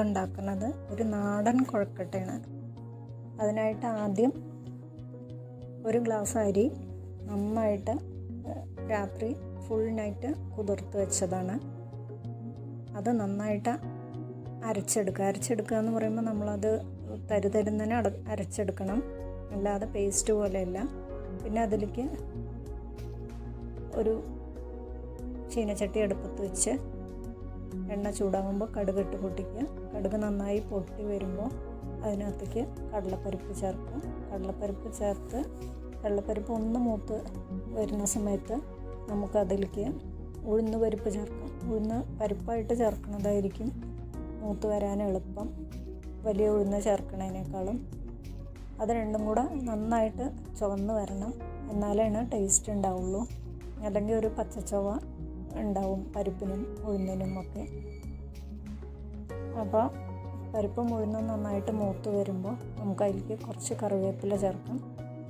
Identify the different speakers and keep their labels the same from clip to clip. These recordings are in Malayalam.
Speaker 1: ഉണ്ടാക്കുന്നത് ഒരു നാടൻ കുഴക്കട്ടയാണ്. അതിനായിട്ട് ആദ്യം ഒരു ഗ്ലാസ് അരി നന്നായിട്ട് രാത്രി ഫുൾ നൈറ്റ് കുതിർത്ത് വെച്ചതാണ്. അത് നന്നായിട്ട് അരച്ചെടുക്കുക. അരച്ചെടുക്കുക എന്ന് പറയുമ്പോൾ നമ്മളത് തരുതരുന്നതിനെ അട അരച്ചെടുക്കണം. അല്ലാതെ പേസ്റ്റ് പോലെയല്ല. പിന്നെ അതിലേക്ക് ഒരു ചീനച്ചട്ടി അടുപ്പത്ത് വെച്ച് എണ്ണ ചൂടാകുമ്പോൾ കടുകിട്ട് പൊട്ടിക്കുക. കടുക് നന്നായി പൊട്ടി വരുമ്പോൾ അതിനകത്തേക്ക് കടലപ്പരിപ്പ് ചേർക്കുക. കടലപ്പരിപ്പ് ചേർത്ത് കടലപ്പരിപ്പ് ഒന്ന് മൂത്ത് വരുന്ന സമയത്ത് നമുക്കതിലേക്ക് ഉഴുന്ന് പരിപ്പ് ചേർക്കാം. ഉഴുന്ന് പരിപ്പായിട്ട് ചേർക്കുന്നതായിരിക്കും മൂത്ത് വരാൻ എളുപ്പം. വലിയ ഉഴുന്ന് ചേർക്കണതിനേക്കാളും അത് രണ്ടും കൂടെ നന്നായിട്ട് ചുവന്ന് വരണം. എന്നാലാണ് ടേസ്റ്റ് ഉണ്ടാവുള്ളൂ. അല്ലെങ്കിൽ ഒരു പച്ചച്ചൊവ ഉണ്ടാവും പരിപ്പിനും ഉഴുന്നിനും ഒക്കെ. അപ്പോൾ പരിപ്പും ഉഴുന്നും നന്നായിട്ട് മൂത്ത് വരുമ്പോൾ നമുക്ക് അതിലേക്ക് കുറച്ച് കറിവേപ്പില ചേർക്കാം.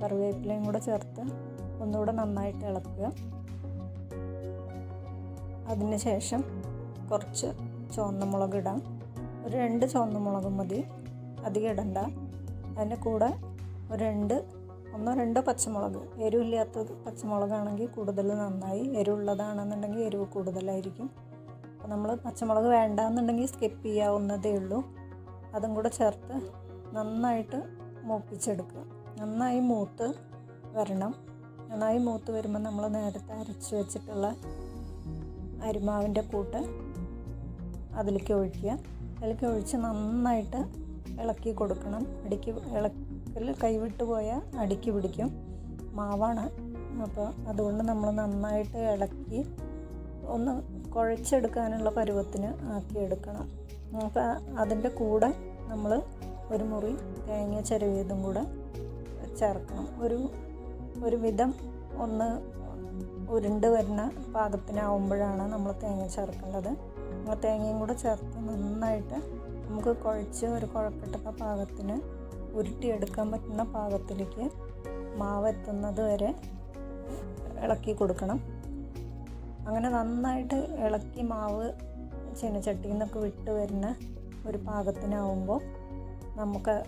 Speaker 1: കറിവേപ്പിലയും കൂടെ ചേർത്ത് ഒന്നുകൂടെ നന്നായിട്ട് ഇളക്കുക. അതിനുശേഷം കുറച്ച് ചുവന്ന മുളക് ഇടാം. ഒരു രണ്ട് ചുവന്ന മുളക് മതി. അധികം ഇടണ്ട. അതിന്റെ കൂടെ ഒരു രണ്ട് ഒന്നോ രണ്ടോ പച്ചമുളക്. എരിവില്ലാത്തത് പച്ചമുളകാണെങ്കിൽ കൂടുതൽ നന്നായി എരിവുള്ളതാണെന്നുണ്ടെങ്കിൽ എരിവ് കൂടുതലായിരിക്കും. അപ്പോൾ നമ്മൾ പച്ചമുളക് വേണ്ടാന്നുണ്ടെങ്കിൽ സ്കിപ്പ് ചെയ്യാവുന്നതേ ഉള്ളൂ. അതും കൂടെ ചേർത്ത് നന്നായിട്ട് മൂപ്പിച്ചെടുക്കുക. നന്നായി മൂത്ത് വരണം. നന്നായി മൂത്ത് വരുമ്പോൾ നമ്മൾ നേരത്തെ അരച്ച് വെച്ചിട്ടുള്ള അരിമാവിന്റെ കൂട്ട് അതിലേക്ക് ഒഴിക്കുക. അതിലേക്ക് ഒഴിച്ച് നന്നായിട്ട് ഇളക്കി കൊടുക്കണം. അടിക്ക് ഇളക്കൽ കൈവിട്ട് പോയാൽ അടുക്കി പിടിക്കും. മാവാണ്. അപ്പോൾ അതുകൊണ്ട് നമ്മൾ നന്നായിട്ട് ഇളക്കി ഒന്ന് കുഴച്ചെടുക്കാനുള്ള പരുവത്തിന് ആക്കിയെടുക്കണം നമുക്ക് അതിന്റെ കൂടെ നമ്മൾ ഒരു മുറി തേങ്ങ ചിരവിയതും കൂടെ ചേർക്കണം. ഒരു ഒരു വിധം ഒന്ന് ഉരുണ്ട് വരുന്ന പാകത്തിനാവുമ്പോഴാണ് നമ്മൾ തേങ്ങ ചേർക്കേണ്ടത്. നമ്മൾ തേങ്ങയും കൂടെ ചേർത്ത് നന്നായിട്ട് നമുക്ക് കുഴച്ച് ഒരു കുഴക്കട്ട പാകത്തിന് ഉരുട്ടിയെടുക്കാൻ പറ്റുന്ന പാകത്തിലേക്ക് മാവ് എത്തുന്നത് വരെ ഇളക്കി കൊടുക്കണം. അങ്ങനെ നന്നായിട്ട് ഇളക്കി മാവ് ചീനച്ചട്ടിയിൽ നിന്നൊക്കെ വിട്ട് വരുന്ന ഒരു പാകത്തിനാവുമ്പോൾ നമുക്ക്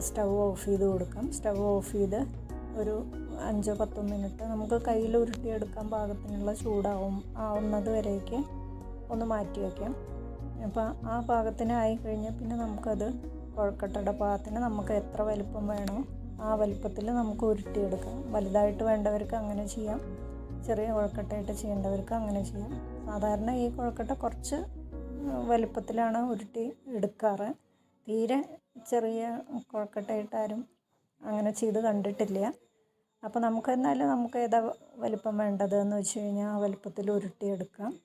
Speaker 1: സ്റ്റവ് ഓഫ് ചെയ്ത് കൊടുക്കാം. സ്റ്റവ് ഓഫ് ചെയ്ത് ഒരു അഞ്ചോ പത്തോ മിനിറ്റ് നമുക്ക് കയ്യിൽ ഉരുട്ടിയെടുക്കാൻ പാകത്തിനുള്ള ചൂടാവും ആവുന്നത് വരേക്ക് ഒന്ന് മാറ്റി വയ്ക്കാം അപ്പോൾ ആ പാകത്തിനായി കഴിഞ്ഞാൽ പിന്നെ നമുക്കത് കുഴക്കട്ടയുടെ പാകത്തിന് നമുക്ക് എത്ര വലിപ്പം വേണോ ആ വലിപ്പത്തിൽ നമുക്ക് ഉരുട്ടിയെടുക്കാം. വലുതായിട്ട് വേണ്ടവർക്ക് അങ്ങനെ ചെയ്യാം. ചെറിയ കുഴക്കട്ടയായിട്ട് ചെയ്യേണ്ടവർക്ക് അങ്ങനെ ചെയ്യാം. സാധാരണ ഈ കുഴക്കട്ട കുറച്ച് വലിപ്പത്തിലാണ് ഉരുട്ടി എടുക്കാറ്. തീരെ ചെറിയ കുഴക്കട്ടയായിട്ട് ആരും അങ്ങനെ ചെയ്ത് കണ്ടിട്ടില്ല. അപ്പോൾ നമുക്ക് എന്നാലും നമുക്ക് ഏതാ വലിപ്പം വേണ്ടത് എന്ന് വെച്ച് കഴിഞ്ഞാൽ ആ വലിപ്പത്തിൽ ഉരുട്ടിയെടുക്കാം.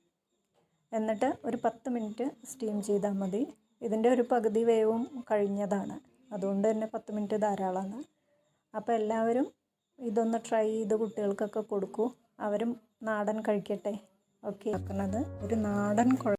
Speaker 1: എന്നിട്ട് ഒരു പത്ത് മിനിറ്റ് സ്റ്റീം ചെയ്താൽ മതി. ഇതിന്റെ ഒരു പകുതി വേവും കഴിഞ്ഞതാണ്. അതുകൊണ്ട് തന്നെ പത്ത് മിനിറ്റ് ധാരാളമാണ്. അപ്പോൾ എല്ലാവരും ഇതൊന്ന് ട്രൈ ചെയ്ത് കുട്ടികൾക്കൊക്കെ കൊടുക്കൂ. അവരും നാടൻ കഴിക്കട്ടെ. ഓക്കെ ആക്കുന്നത് ഒരു നാടൻ കുഴ